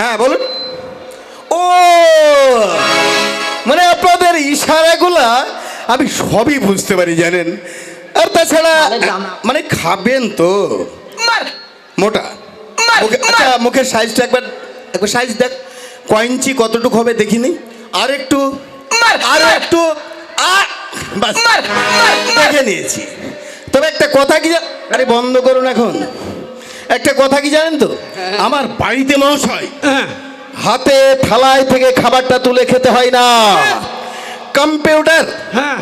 হ্যাঁ বলুন। ও মানে আপনাদের ইশারাগুলা আমি সবই বুঝতে পারি জানেন। আর তাছাড়া মানে খাবেন তো। মোটা। আচ্ছা মুখের সাইজটা একবার একবার সাইজ দেখ। কয়েঞ্চি কতটুকু হবে দেখিনি। আর একটু আর। একটু। দেখে নিয়েছি। তবে একটা কথা কি আরে বন্ধ করুন এখন। একটা কথা কি জানেন তো? আমার বাড়িতে মহাশয় হাতে থালায় থেকে খাবারটা তুলে খেতে হয় না। কম্পিউটার হ্যাঁ।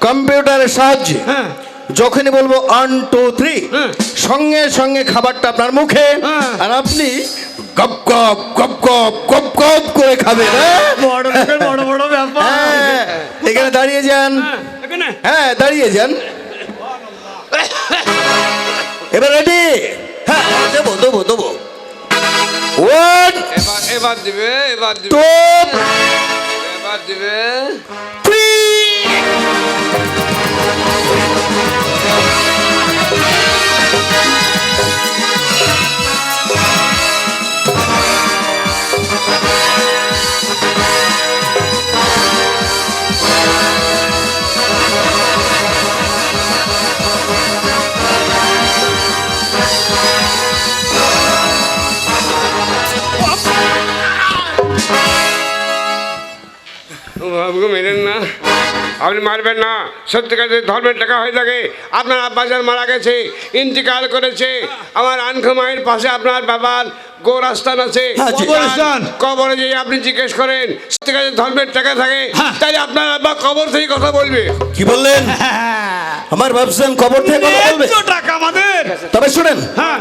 কম্পিউটারের সাহায্যে হ্যাঁ। যখনই বলব ওয়ান টু থ্রি হ্যাঁ। সঙ্গে সঙ্গে খাবারটা আপনার মুখে হ্যাঁ। আর আপনি গপ গপ গপ গপ গপ গপ করে খাবেন হ্যাঁ? হ্যাঁ, এখানে দাঁড়িয়ে যান। হ্যাঁ, হ্যাঁ দাঁড়িয়ে যান। এবার রেডি। হ্যাঁ দেবো দেবো দেবো এবার এবার দিবে এবার দিবে টু এবার দিবে আপনি মারবেন না। সত্যিকার যদি ধর্মের টাকা হয়ে থাকে আপনার আব্বাজান মারা গেছে ইন্তিকাল করেছে আমার আনখো মায়ের পাশে আপনার বাবার গোরাস্থান আছে। হ্যাঁ। কবরে যে আপনি জিজ্ঞেস করেন সত্যিকার যদি ধর্মের টাকা থাকে হ্যাঁ। তাহলে আপনার আব্বা কবর থেকে কথা বলবে। কি বললেন? আমার ভাবছেন কবর থেকে কথা বলবে। টাকা আমাদের। তবে শুনেন হ্যাঁ।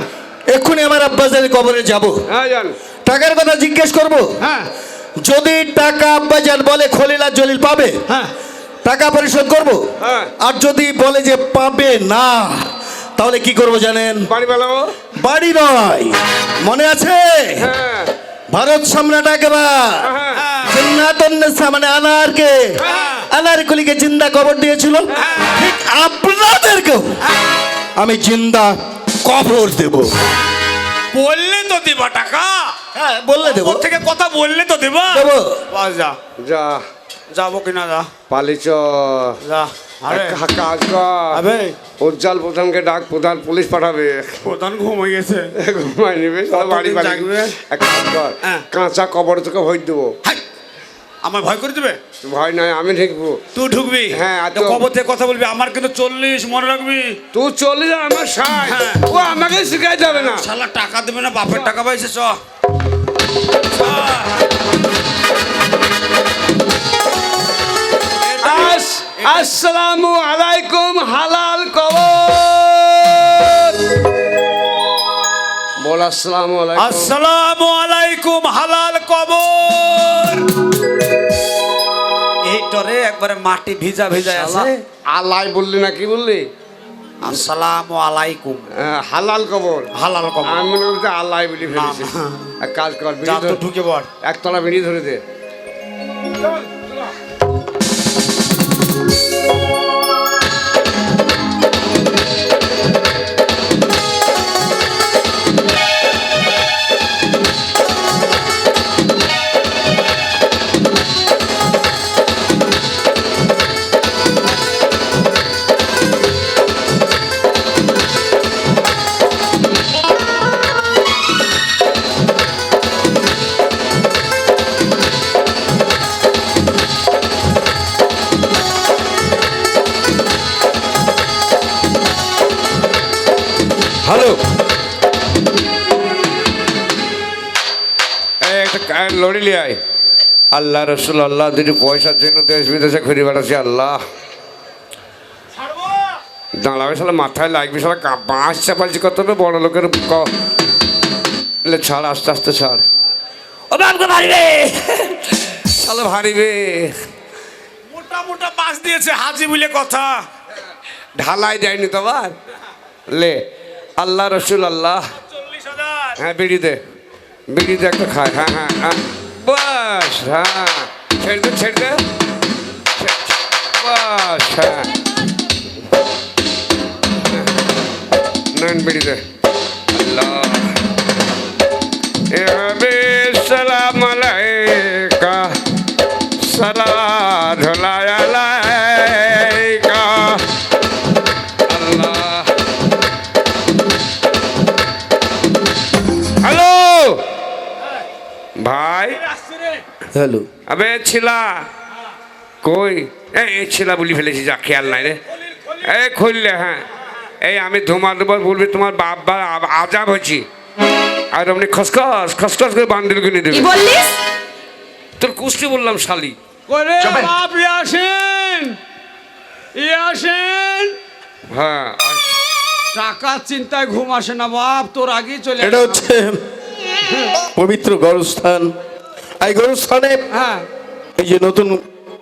এক্ষুনি আমার আব্বাজানের কবরে যাব। হ্যাঁ জান। টাকার কথা জিজ্ঞেস করব। হ্যাঁ। যদি টাকা আব্বাজান বলে খলিলা জলিল পাবে হ্যাঁ। টাকা পরিশোধ করব? হ্যাঁ। আর যদি বলে যে পাবে না তাহলে কি করব জানেন? বাড়ি বেলাবো বাড়ি নয় মনে আছে? হ্যাঁ। ভারত সম্রাট একবার হ্যাঁ জিন্নাতন্নেসা মানে আনারকে হ্যাঁ। আনারকুলিকে জিন্দা কবর দিয়েছিল। ঠিক আপনাদেরকেও আমি জিন্দা কবর দেব। বললে তো দিবা টাকা। হ্যাঁ বললে দেব। ওর থেকে কথা বললে তো দিবা। দেব। যা। যা। যাব কিনা যা। পালিচ যা আরে। কাজ কর আবে। উজ্জ্বল প্রধানকে ডাক প্রধান পুলিশ পাঠাবে। প্রধান ঘুমিয়ে গেছে। ঘুমাই নিবে সব বাড়ি বাড়ি। এক কাজ কর হ্যাঁ। কাঁচা কবর থেকে ভয় দেবো। আমার ভয় করে দেবে? ভয় নাই আমি দেখব তুই ঢুকবি? হ্যাঁ, আর কবর থেকে কথা বলবি আমার কিন্তু চল্লিশ মনে রাখবি। তুই চলে যা আমার সাই হ্যাঁ। ও আমাকে শিখাই যাবে না। শালা টাকা দেবে না বাপের টাকা পাইছে চ। আসসালামু আলাইকুম হালাল কবর বল আসসালামু আলাইকুম। আসসালামু আলাইকুম হালাল কবর এইটরে একবারে মাটি ভিজা ভিজা আছে। আলাই বললি না কি বললি? আসসালামু আলাইকুম। হ্যাঁ, হালাল কবর হালাল কবর আমি মনে করছি আল্লাহ বলি ফেলেছি। এক কাজ কর বিড়ি ধর- ঢুকে পড়। একতলা বিড়ি ধরে দে। লড়ি লিয়ে আয় আল্লাহ রসুল আল্লাহ দুটি পয়সার জন্য দেশ বিদেশে ঘুরে বেড়াচ্ছি আল্লাহ। দাঁড়াবে সালা মাথায় লাগবে সালা বাঁশ চাপালছি কত বড় লোকের লে ছাড় আস্তে আস্তে ছাড়। ও বাপকে ভারিবে সালা ভারিবে মোটা মোটা বাস দিয়েছে হাজি বলে কথা। ঢালাই দেয়নি তো আবার লে আল্লাহ রসুল আল্লাহ। হ্যাঁ বিড়ি দে। বিড়ি দে একটা খায় হ্যাঁ হ্যাঁ হ্যাঁ বাস হ্যাঁ ছেড়ে দে, ছেড়ে বাস হ্যাঁ নেন বিড়িতে আল্লাহ। এভাবে ভাই। হ্যালো। আবে ছিলা। কই? এই ছিলা বলি ফেলেছি যা খেয়াল নাই রে। এই খুললে হ্যাঁ। এই আমি ধুমা দেবার বলবি তোমার বাপ বা আজাব হচ্ছি আর অমনি খসখস খসখস করে বান্ডিল কিনে কি দেবে বললিস? তোর কুস্তি বললাম শালি। করে বাপ ইয়াসিন ইয়াসিন। হ্যাঁ টাকার চিন্তায় ঘুম আসে না বাপ তোর আগেই চলে এটা হচ্ছে পবিত্র গরস্থান। এই গরস্থানে হ্যাঁ। এই যে নতুন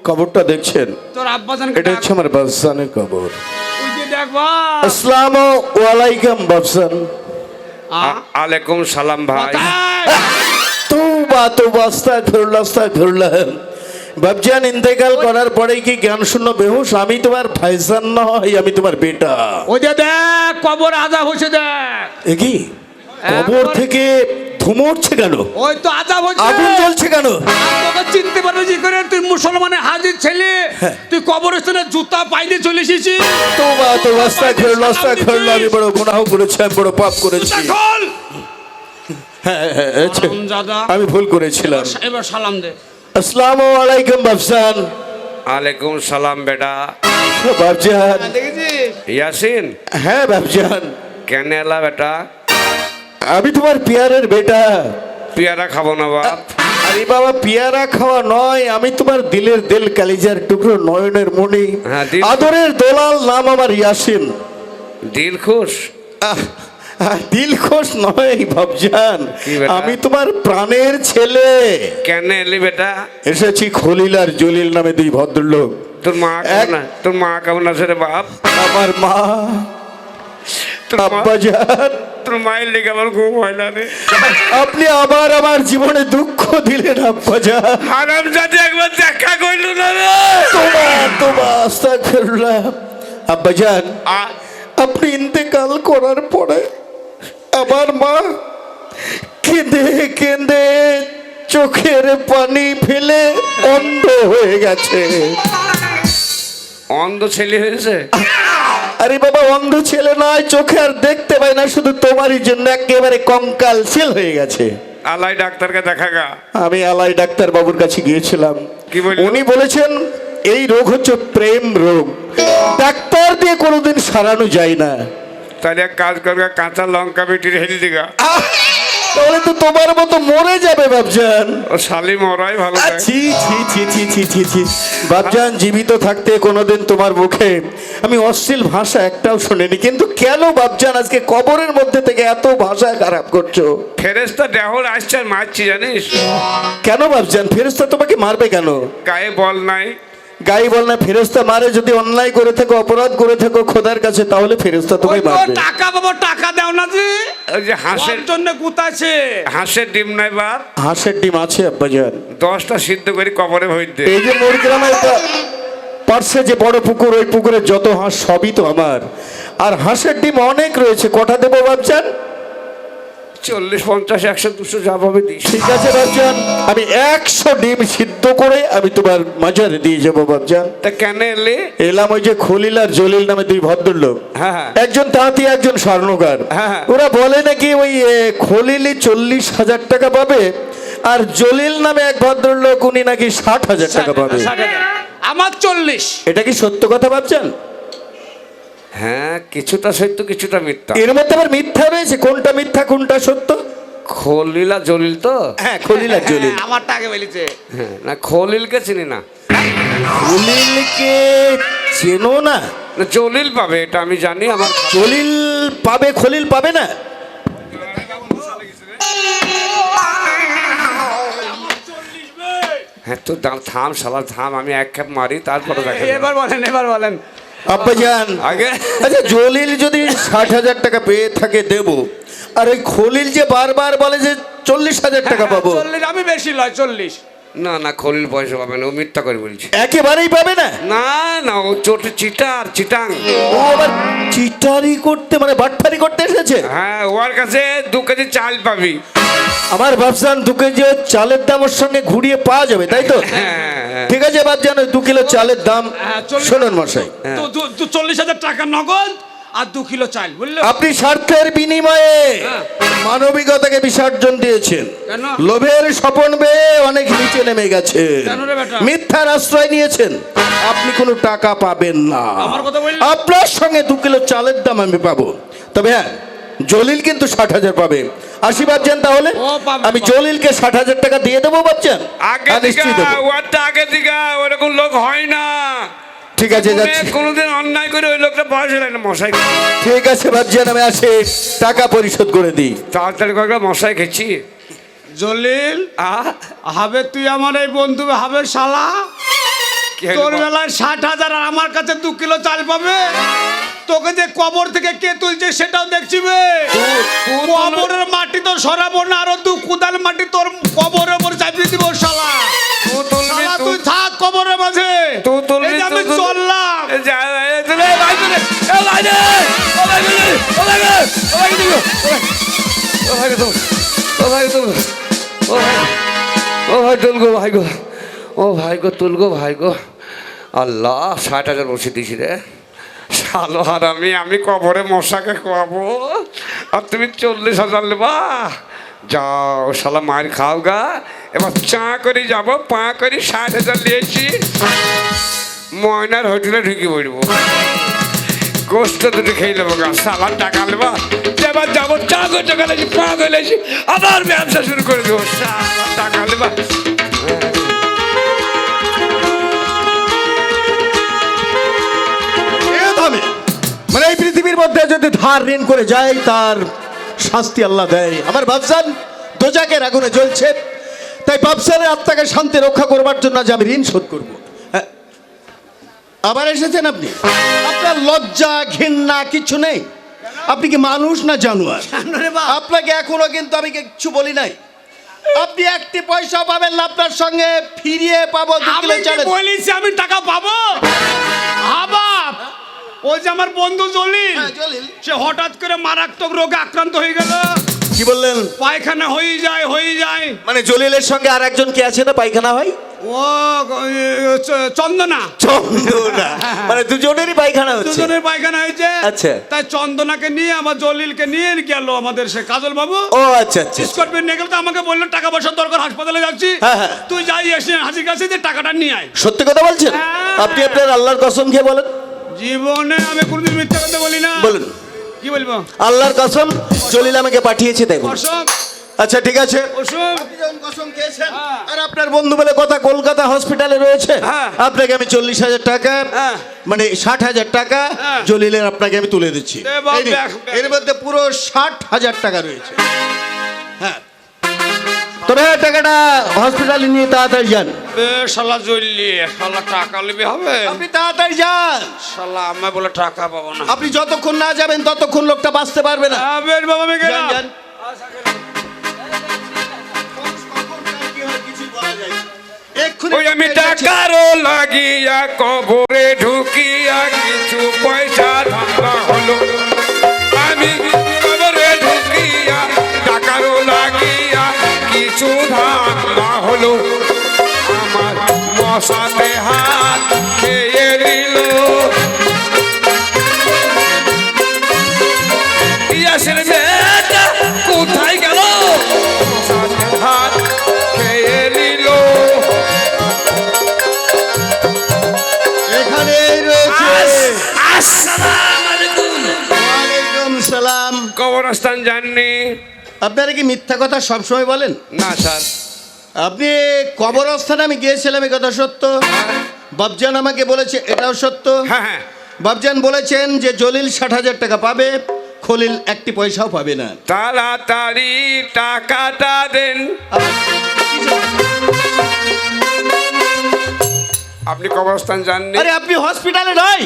কবরটা দেখছেন এটা হচ্ছে আমার বাবসানের কবর। আসসালাম ওয়ালাইকুম বাবসান আলাইকুম সালাম ভাই। তো বা তো বাস্তা ঘুরল আস্তা বাবজান ইন্তেকাল করার পরে কি জ্ঞান শূন্য বেহুশ? আমি তোমার ফাইজান নয় আমি তোমার বেটা। ওই যে দেখ কবর আজাব হয়েছে দেখ। এ কি? কবর থেকে ধুমো কেন? ওই তো আজাব হচ্ছে আগুন জ্বলছে কেন? তোকে চিনতে পারবে কি করে তুই মুসলমানের হাজির ছেলে। তুই কবরস্থানে জুতা পাইলে চলে এসেছিস। তো বা তো বাস্তা ঘুরল আস্তা ঘুরল আমি বড় গুনাহ করেছি আমি বড় পাপ করেছি। খোল। হ্যাঁ, হ্যাঁ। আমি ভুল করেছিলাম। এবার সালাম দে। আসসালামু আলাইকুম বাবসান আলাইকুম সালাম বেটা। বাবজান ইয়াসিন? হ্যাঁ বাবজান কেন এলা বেটা? আমি তোমার পিয়ারের বেটা। পেয়ারা খাব না বাপ। আরে বাবা পেয়ারা খাওয়া নয় আমি তোমার দিলের দিল কালিজার টুকরো নয়নের মণি। হ্যাঁ, দিল- আদরের দোলাল নাম আমার ইয়াসিন। দিল খুশ। আহ, আহ, দিল খোশ নয় ভাবজান। কি বেটা? আমি তোমার প্রাণের ছেলে। কেন এলি বেটা? এসেছি খলিল আর জলিল নামে দুই ভদ্রলোক। তোর মা কেমন আ- তোর মা কেমন আছে রে বাপ? আমার মা। তোর মা- আব্বাজান। তোর মায়ের লেগে আমার ঘুম হয় না রে। আপনি আবার আমার জীবনে দুঃখ দিলেন আব্বাজান হারাম জাতি একবার দেখা করল না রে। তোমার তোমার আস্তা ফেরলাম আব্বাজান আপনি ইন্তেকাল করার পরে আমার মা কেঁদে কেঁদে চোখের পানি ফেলে অন্ধ হয়ে গেছে। অন্ধ ছেলে হয়েছে? আরে বাবা অন্ধ ছেলে নয় চোখে আর দেখতে পাই না শুধু তোমারই জন্য একেবারে কঙ্কাল সেল হয়ে গেছে। আলাই ডাক্তারকে দেখা গা। আমি আলাই ডাক্তার বাবুর কাছে গিয়েছিলাম। উনি বলেছেন এই রোগ হচ্ছে প্রেম রোগ। ডাক্তার দিয়ে কোনোদিন সারানো যায় না। তাহলে কাজ করবে কাঁচা লঙ্কা মিটি রেখে দিগা! তাহলে তো তোমার মতো মরে যাবে বাবজান শালি মরাই ভালো ছি ছি ছি ছি ছি ছি ছি। বাবজান জীবিত থাকতে কোনোদিন তোমার মুখে আমি অশ্লীল ভাষা একটাও শুনিনি কিন্তু কেন বাবজান আজকে কবরের মধ্যে থেকে এত ভাষা খারাপ করছ? ফেরেস্তা দেহর আসছে মারছি জানিস? কেন বাবজান ফেরেস্তা তোমাকে মারবে কেন? গায়ে বল নাই গাই বল না ফেরেস্তা মারে যদি অন্যায় করে থাকো অপরাধ করে থাকো খোদার কাছে তাহলে ফেরেস্তা ওই তোমায় তো মারবে। টাকা বাবা টাকা দাও না যে ওই যে হাঁসের জন্য গুতাছে হাঁসের ডিম নাই বাপ হাঁসের ডিম আছে আব্বাজান দশটা সিদ্ধ করে কবরে দে। এই যে মোর পা- পার্শ্বে যে বড় পুকুর ওই পুকুরে যত হাঁস সবই তো আমার। আর হাঁসের ডিম অনেক রয়েছে কটা দেবো বাবজান চল্লিশ পঞ্চাশ একশো দুশো যা পাবে দিস ঠিক আছে বাবজান আমি একশো ডিম সিদ্ধ করে আমি তোমার মাজারে দিয়ে যাব বাবজান তা কেন এলি? এলাম ওই যে খলিল আর জলিল নামে দুই ভদ্রলোক। হ্যাঁ, হ্যাঁ। একজন তাঁতি একজন স্বর্ণকার। হ্যাঁ, হ্যাঁ। ওরা বলে নাকি ওই এ, খলিলই চল্লিশ হাজার টাকা পাবে আর জলিল নামে এক ভদ্রলোক উনি নাকি ষাট হাজার টাকা পাবে। আমার চল্লিশ। এটা কি সত্য কথা ভাবছেন হ্যাঁ কিছুটা সত্য কিছুটা মিথ্যা। এর মধ্যে আবার মিথ্যা রয়েছে কোনটা মিথ্যা কোনটা সত্য? খলিলা জলিল তো? হ্যাঁ খলিল জলিল। আমার টাকা বলেছে। হ্যাঁ না খলিলকে চিনি না। খলিলকে চেনো না? না, জলিল পাবে এটা আমি জানি আমার জলিল পাবে খলিল পাবে না? হ্যাঁ তো দাম থাম শালা থাম আমি এক খেপ মারি তারপরে দেখেন এবার বলেন এবার বলেন। আব্বাজান আগে। আচ্ছা জলিল যদি ষাট হাজার টাকা পেয়ে থাকে দেব। আর ওই খলিল যে বারবার বলে যে চল্লিশ হাজার টাকা পাবো। চল্লিশ আমি বেশি লয় চল্লিশ। না না খলিল পয়সা পাবে না ও মিথ্যা করে বলছে। একেবারেই পাবে না? না না ও চোটে চিটার চিটাং। ও আবার চিটারি করতে মানে বাটফারি করতে এসেছে? হ্যাঁ ওর কাছে দু কেজি চাল পাবি। আমার ভাবসান দু কেজি চালের দাম ওর সঙ্গে ঘুরিয়ে পাওয়া যাবে তাই তো? হ্যাঁ ঠিক আছে ভাবজান ওই দু কিলো চালের দাম হ্যাঁ, শোনুন মশাই। চল্লিশ হাজার টাকা নগদ আর দু কিলো চাল বুঝলে? আপনি স্বার্থের বিনিময়ে হ্যাঁ। মানবিকতাকে বিসর্জন দিয়েছেন। লোভের স্বপন বেয়ে অনেক নিচে নেমে গেছে? মিথ্যার আশ্রয় নিয়েছেন। আপনি কোনো টাকা পাবেন না। আমার কথা বললি? আপনার সঙ্গে দু কিলো চালের দাম আমি পাবো। তবে হ্যাঁ জলিল কিন্তু ষাট হাজার পাবে। আশীর্বাদ যান তাহলে। ও, পাবে, আমি। জলিলকে ষাট হাজার টাকা দিয়ে দেবো ভাবছেন? আগে দিকা ওরকম লোক হয় না। ঠিক আছে যাচ্ছি। কোনে- কোনোদিন অন্যায় করে ওই লোকটা নেয় না মশাই। ঠিক আছে ভাবছেন আমি আসি। টাকা পরিশোধ করে দিই। তাড়াতাড়ি করে মশাই খেয়েছি। জলিল আহ হবে তুই আমার এই বন্ধু হবে শালা। তোর বল? বেলায় ষাট হাজার আর আমার কাছে দু কিলো চাল পাবে তোকে যে কবর থেকে কে তুলছে সেটাও দেখছি বে কবরের মাটি তো সরাবো না আরও দু কুদাল মাটি তোর কবরের উপর চাপিয়ে দিব শালা তুই থাক কবরের মাঝে আমি। চললাম ভাই ভাই ও ভাই ও ভাই ও ভাই ও ভাই, ও ভাই তুল, ও ভাই তুল, ও ভাই, ও ভাই গো ভাই গো, ও ভাই গো তুল গো ভাই গো, আল্লাহ ষাট হাজার বসে দিছি রে। শালো হারামি আমি কবরে মশাকে খোয়াবো। আর তুমি চল্লিশ হাজার নেবা। যাও শালা মার খাও গা। এবার চা করে যাব পা করে ষাট হাজার নিয়েছি। ময়নার হোটেলে ঢুকে পড়ব। গোস্ত দুটো খেয়ে নেব গা। সালার টাকা নেবা। এবার যাব চা করতে গেলেছি পা গেলেছি। আবার ব্যবসা শুরু করে দেবো। সালার টাকা নেবা। মধ্যে যদি ধার ঋণ করে যায় তার শাস্তি আল্লাহ দেয়। আমার বাবসান দোজাকের আগুনে জ্বলছে। তাই বাবসানের আত্মাকে শান্তি রক্ষা করবার জন্য আজ আমি ঋণ শোধ করব। হ্যাঁ। আবার এসেছেন আপনি? আপনার লজ্জা ঘৃণা কিছু নেই? আপনি কি মানুষ না জানোয়ার? আপনাকে এখনও কিন্তু আমি কিছু বলি নাই। আপনি একটি পয়সা পাবেন না আপনার সঙ্গে ফিরিয়ে পাবো দু আমি কিলো কি আমি টাকা পাবো। ওই যে আমার বন্ধু জলিল হ্যাঁ, জলিল। সে হঠাৎ করে মারাত্মক রোগে আক্রান্ত হয়ে গেল। কি বললেন? পায়খানা হয়ে যায় হয়ে যায়। মানে জলিলের সঙ্গে আর একজন কে আছে না পায়খানা হয়? ও চন্দনা। চন্দনা। মানে দুজনেরই পায়খানা হচ্ছে। দুজনের পায়খানা হয়েছে। আচ্ছা। তাই চন্দনাকে নিয়ে আমার জলিলকে নিয়ে গেল আমাদের সে কাজল বাবু ও আচ্ছা আচ্ছা। স্করপিও নিয়ে গেল তো আমাকে বলল টাকা পয়সার দরকার হাসপাতালে যাচ্ছি। হ্যাঁ, হ্যাঁ। তুই যাই এসে হাসির কাছে যে টাকাটা নিয়ে আয়। সত্যি কথা বলছেন? হ্যাঁ। আপনি আপনার আল্লাহর কসম খেয়ে বলেন। জীবনে আমি কোনোদিন মিথ্যা কথা বলি না বলুন কি বলব আল্লাহর কসম জলিল আমাকে পাঠিয়েছে বলুন। আচ্ছা ঠিক আছে হ্যাঁ। আর আপনার বন্ধু বলে কথা কলকাতা হসপিটালে রয়েছে হ্যাঁ। আপনাকে আমি চল্লিশ হাজার টাকা হ্যাঁ। মানে ষাট হাজার টাকা। জলিলের আপনাকে আমি তুলে দিচ্ছি। এর মধ্যে পুরো ষাট হাজার টাকা রয়েছে হ্যাঁ তবে টাকাটা হসপিটালে নিয়ে তাড়াতাড়ি যান। শালা জ্বললি শালা টাকা লিবি হবে? আপনি তাড়াতাড়ি যান। শালা আমি বলে টাকা পাবো না। আপনি যতক্ষণ না যাবেন ততক্ষণ লোকটা বাঁচতে পারবে না। হ্যাঁ, বেশ বাবা আমি গেলাম। যান। এক্ষুনি ওই আমি টাকারও লাগিয়া কবরে ঢুকিয়া কিছু পয়সা ধান্দা হলো। ধান্দা হলো আমার মশাতে হাত খেয়ে নিল। ইয়াসের মেয়েটা কোথায় গেল? মশাতে হাত খেয়ে নিল। এখানেই রয়েছে। আসসালামু আলাইকুম। ওয়ালাইকুম সালাম। কবরস্থান যাননি আপনারা কি মিথ্যা কথা সবসময় বলেন? না স্যার। আপনি কবরস্থানে আমি গিয়েছিলাম এই কথা সত্য? বাবজান আমাকে বলেছে এটাও সত্য? হ্যাঁ হ্যাঁ। বাবজান বলেছেন যে জলিল ষাট হাজার টাকা পাবে খলিল একটি পয়সাও পাবে না। তাড়াতাড়ি টাকাটা দেন। আপনি কবরস্থান যাননি? আরে আপনি হসপিটালে নয়।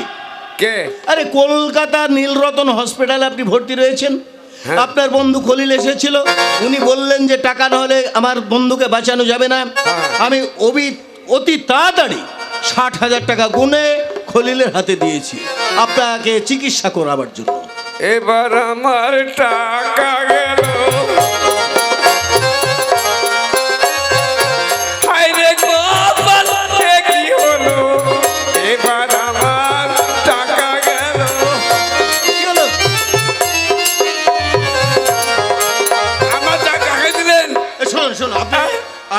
কে? আরে কলকাতা নীলরতন হসপিটালে আপনি ভর্তি রয়েছেন। হ্যাঁ। আপনার বন্ধু খলিল এসেছিল উনি বললেন যে টাকা না হলে আমার বন্ধুকে বাঁচানো যাবে না। হ্যাঁ। আমি অবি অতি তাড়াতাড়ি ষাট হাজার টাকা গুনে খলিলের হাতে দিয়েছি। আপনাকে চিকিৎসা করাবার জন্য। এবার আমার টাকা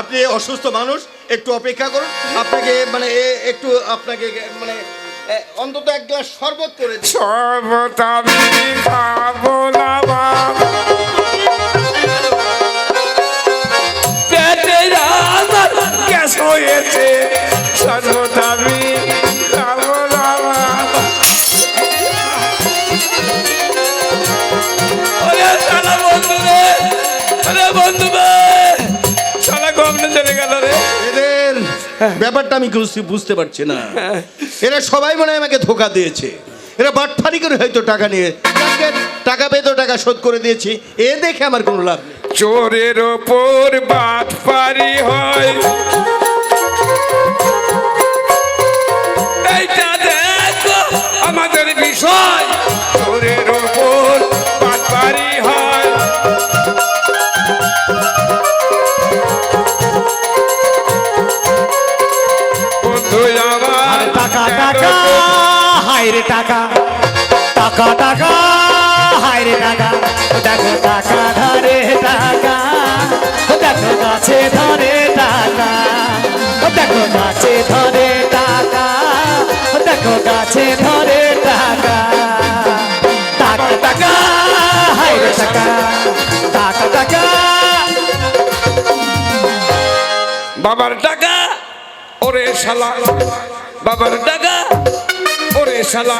আপনি অসুস্থ মানুষ, একটু অপেক্ষা করুন। আপনাকে মানে একটু আপনাকে মানে অন্তত এক গ্লাস শরবত করে শরবত আমি খাব না বন্ধু বন্ধু ব্যাপারটা আমি বুঝতে- বুঝতে পারছি না। এরা সবাই মনে হয় আমাকে ধোকা দিয়েছে। এরা বাটফারি করে হয়তো টাকা নিয়ে টাকা পেয়ে তো টাকা শোধ করে দিয়েছি এ দেখে আমার কোনো লাভ নেই। চোরের ওপর বাট পারি হয়। এইটা দেখো আমাদের বিষয়। হায় রে টাকা। টাকা টাকা হায় রে টাকা। দেখো টাকা ধরে টাকা। দেখো গাছে ধরে টাকা। দেখো গাছে ধরে টাকা। দেখো গাছে ধরে টাকা। টাকা টাকা হায় রে টাকা। টাকা টাকা। বাবার টাকা, ওরে শালা। বাবার টাকা শালা।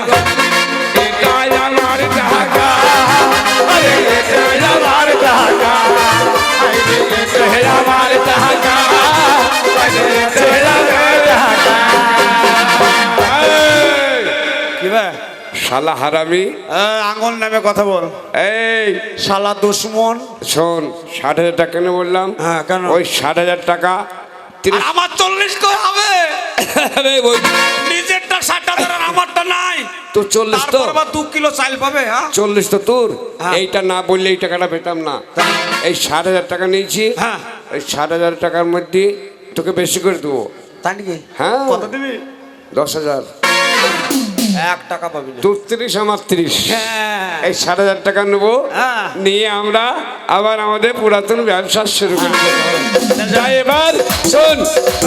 এটাই আমার আরে এটাই আমার আরে এটাই আমার টাকা আরে এটাই আমার শালা হারামি। নামে কথা বল। এই। শালা দুশ্মন। শোন ষাট হাজার টাকা কেন বললাম। হ্যাঁ, কেন? ওই ষাট হাজার টাকা আমার চল্লিশ করে হবে? নিজেরটা ষাট হাজার আমারটা নাই। তো চল্লিশ তো। দু কিলো চাল পাবে হ্যাঁ? চল্লিশ তো তোর। হ্যাঁ। এইটা না বললে এই টাকাটা পেতাম না। এই ষাট হাজার টাকা নিয়েছি। হ্যাঁ। এই ষাট হাজার টাকার মধ্যে তোকে বেশি করে দেবো। তাই নাকি? হ্যাঁ। কত দিবি? দশ হাজার। এক টাকা পাবি না। তোর তিরিশ আমার তিরিশ। হ্যাঁ। এই হাজার টাকা নেব। হ্যাঁ। নিয়ে আমরা আবার আমাদের পুরাতন ব্যবসা শুরু করি যাই এবার শোন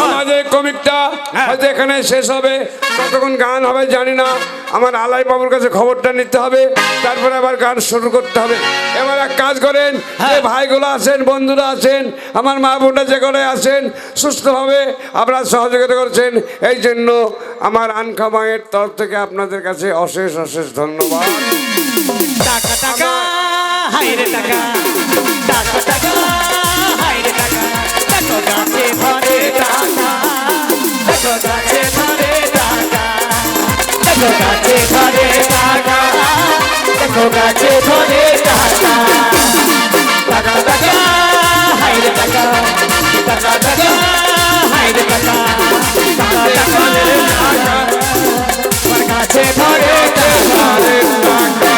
আমাদের কমিকটা হ্যাঁ। হয়তো এখানে শেষ হবে। কতক্ষণ গান হবে জানি না। আমার আলাই বাবুর কাছে খবরটা নিতে হবে। তারপরে আবার গান শুরু করতে হবে। এবার এক কাজ করেন যে ভাইগুলো আছেন বন্ধুরা আছেন আমার মা বোনরা যে করে আছেন সুস্থভাবে আপনারা সহযোগিতা করছেন। এই জন্য আমার আনখা মায়ের তরফ থেকে আপনাদের কাছে অশেষ অশেষ ধন্যবাদ। টাকা টাকা হাইরে টাকা। টাকা টাকা হাইরে টাকা। ভরে টাকা ভরে টাকা। ভরে টাকা গাছে ভরে টাকা। টাকা টাকা হাইরে টাকা। টাকা টাকা হাইরে টাকা টাকা টাকা। কাছে ধরে টাকা